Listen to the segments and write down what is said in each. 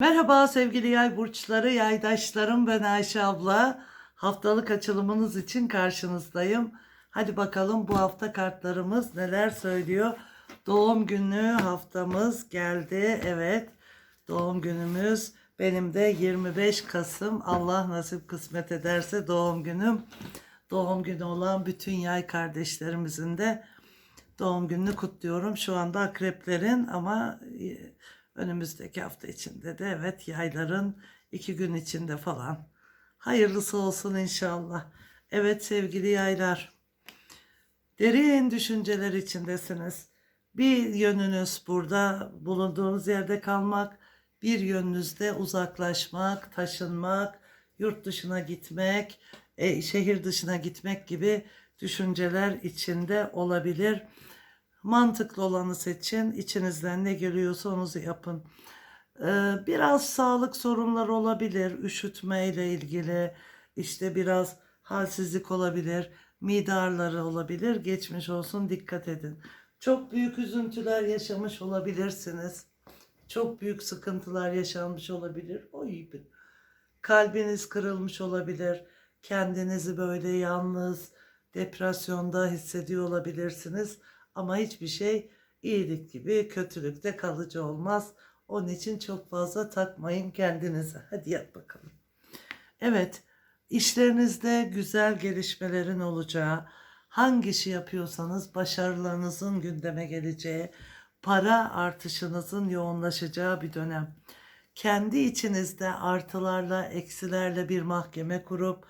Merhaba sevgili yay burçları, yaydaşlarım ben Ayşe abla. Haftalık açılımınız için karşınızdayım. Hadi bakalım bu hafta kartlarımız neler söylüyor. Doğum günü haftamız geldi. Evet. Doğum günümüz benim de 25 Kasım. Allah nasip kısmet ederse doğum günüm. Doğum günü olan bütün yay kardeşlerimizin de doğum gününü kutluyorum. Şu anda akreplerin ama önümüzdeki hafta içinde de evet yayların iki gün içinde falan. Hayırlısı olsun inşallah. Evet sevgili yaylar. Derin düşünceler içindesiniz. Bir yönünüz burada bulunduğunuz yerde kalmak, bir yönünüzde uzaklaşmak, taşınmak, yurt dışına gitmek, e, şehir dışına gitmek gibi düşünceler içinde olabilir. Mantıklı olanı seçin. İçinizden ne geliyorsa onu yapın. Ee, biraz sağlık sorunları olabilir. Üşütme ile ilgili işte biraz halsizlik olabilir. Mide ağrıları olabilir. Geçmiş olsun dikkat edin. Çok büyük üzüntüler yaşamış olabilirsiniz. Çok büyük sıkıntılar yaşanmış olabilir. Oy, kalbiniz kırılmış olabilir. Kendinizi böyle yalnız, depresyonda hissediyor olabilirsiniz. Ama hiçbir şey iyilik gibi kötülükte kalıcı olmaz. Onun için çok fazla takmayın kendinize. Hadi yap bakalım. Evet, işlerinizde güzel gelişmelerin olacağı, hangi işi yapıyorsanız başarılarınızın gündeme geleceği, para artışınızın yoğunlaşacağı bir dönem. Kendi içinizde artılarla, eksilerle bir mahkeme kurup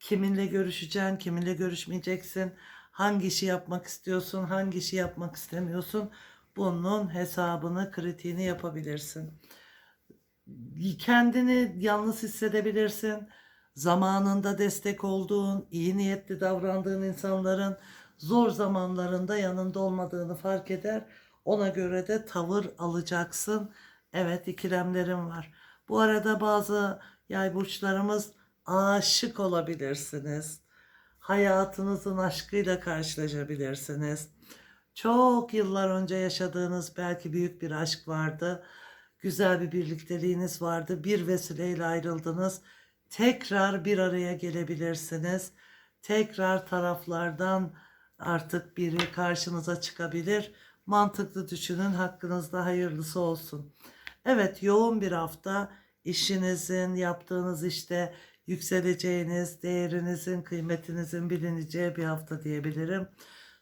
kiminle görüşeceksin, kiminle görüşmeyeceksin, hangi işi yapmak istiyorsun, hangi işi yapmak istemiyorsun. Bunun hesabını, kritiğini yapabilirsin. Kendini yalnız hissedebilirsin. Zamanında destek olduğun, iyi niyetli davrandığın insanların zor zamanlarında yanında olmadığını fark eder. Ona göre de tavır alacaksın. Evet ikilemlerim var. Bu arada bazı yay burçlarımız aşık olabilirsiniz hayatınızın aşkıyla karşılaşabilirsiniz. Çok yıllar önce yaşadığınız belki büyük bir aşk vardı. Güzel bir birlikteliğiniz vardı. Bir vesileyle ayrıldınız. Tekrar bir araya gelebilirsiniz. Tekrar taraflardan artık biri karşınıza çıkabilir. Mantıklı düşünün, hakkınızda hayırlısı olsun. Evet, yoğun bir hafta işinizin, yaptığınız işte yükseleceğiniz, değerinizin, kıymetinizin bilineceği bir hafta diyebilirim.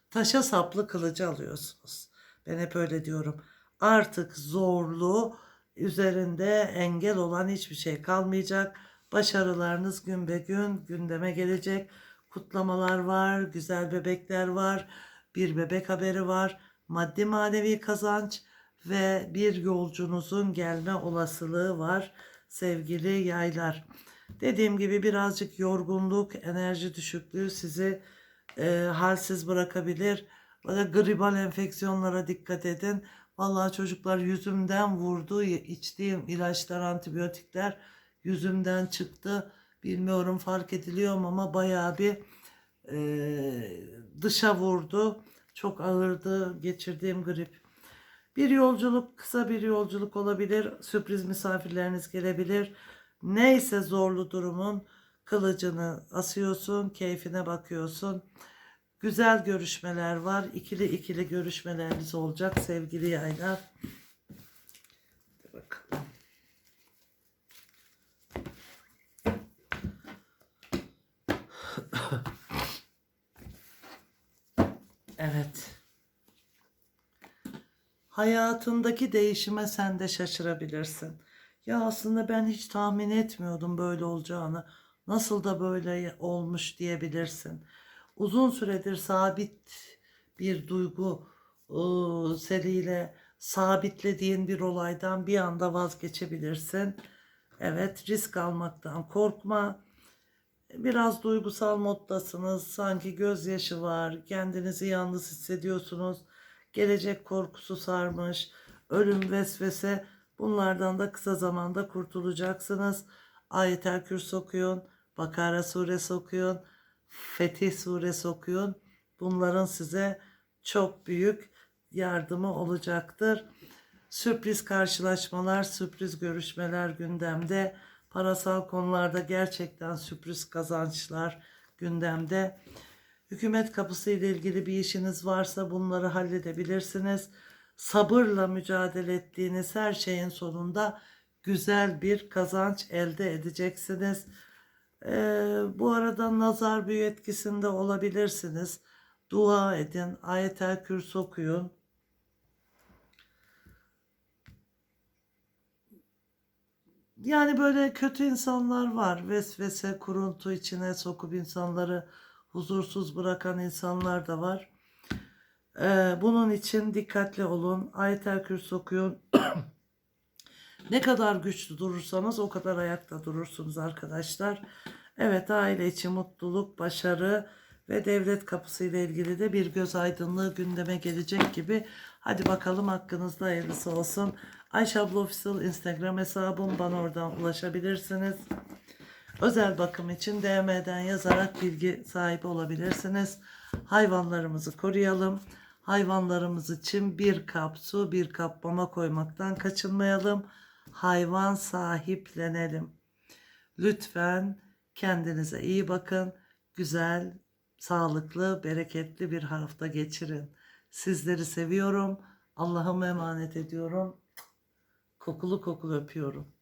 Taşa saplı kılıcı alıyorsunuz. Ben hep öyle diyorum. Artık zorlu, üzerinde engel olan hiçbir şey kalmayacak. Başarılarınız gün be gün gündeme gelecek. Kutlamalar var, güzel bebekler var, bir bebek haberi var, maddi manevi kazanç ve bir yolcunuzun gelme olasılığı var sevgili yaylar. Dediğim gibi birazcık yorgunluk, enerji düşüklüğü sizi e, halsiz bırakabilir. Böyle gribal enfeksiyonlara dikkat edin. Vallahi çocuklar yüzümden vurdu. İçtiğim ilaçlar, antibiyotikler yüzümden çıktı. Bilmiyorum fark ediliyor mu ama bayağı bir e, dışa vurdu. Çok ağırdı geçirdiğim grip. Bir yolculuk, kısa bir yolculuk olabilir. Sürpriz misafirleriniz gelebilir. Neyse zorlu durumun kılıcını asıyorsun, keyfine bakıyorsun. Güzel görüşmeler var. İkili ikili görüşmeleriniz olacak sevgili yaylar. Evet. Hayatındaki değişime sen de şaşırabilirsin. Ya aslında ben hiç tahmin etmiyordum böyle olacağını. Nasıl da böyle olmuş diyebilirsin. Uzun süredir sabit bir duygu ıı, seriyle sabitlediğin bir olaydan bir anda vazgeçebilirsin. Evet risk almaktan korkma. Biraz duygusal moddasınız. Sanki gözyaşı var. Kendinizi yalnız hissediyorsunuz. Gelecek korkusu sarmış. Ölüm vesvese Bunlardan da kısa zamanda kurtulacaksınız. Ayet-el Kürs okuyun, Bakara suresi okuyun, Fetih suresi okuyun. Bunların size çok büyük yardımı olacaktır. Sürpriz karşılaşmalar, sürpriz görüşmeler gündemde. Parasal konularda gerçekten sürpriz kazançlar gündemde. Hükümet kapısı ile ilgili bir işiniz varsa bunları halledebilirsiniz. Sabırla mücadele ettiğiniz her şeyin sonunda güzel bir kazanç elde edeceksiniz. Ee, bu arada nazar büyü etkisinde olabilirsiniz. Dua edin, ayetel kürsü okuyun. Yani böyle kötü insanlar var. Vesvese, kuruntu içine sokup insanları huzursuz bırakan insanlar da var. Ee, bunun için dikkatli olun. Ayetel kürsü okuyun. ne kadar güçlü durursanız o kadar ayakta durursunuz arkadaşlar. Evet aile içi mutluluk, başarı ve devlet kapısı ile ilgili de bir göz aydınlığı gündeme gelecek gibi. Hadi bakalım hakkınızda hayırlısı olsun. Ayşe abla Official Instagram hesabım bana oradan ulaşabilirsiniz. Özel bakım için DM'den yazarak bilgi sahibi olabilirsiniz. Hayvanlarımızı koruyalım. Hayvanlarımız için bir kap su, bir kap mama koymaktan kaçınmayalım. Hayvan sahiplenelim. Lütfen kendinize iyi bakın. Güzel, sağlıklı, bereketli bir hafta geçirin. Sizleri seviyorum. Allah'ıma emanet ediyorum. Kokulu kokulu öpüyorum.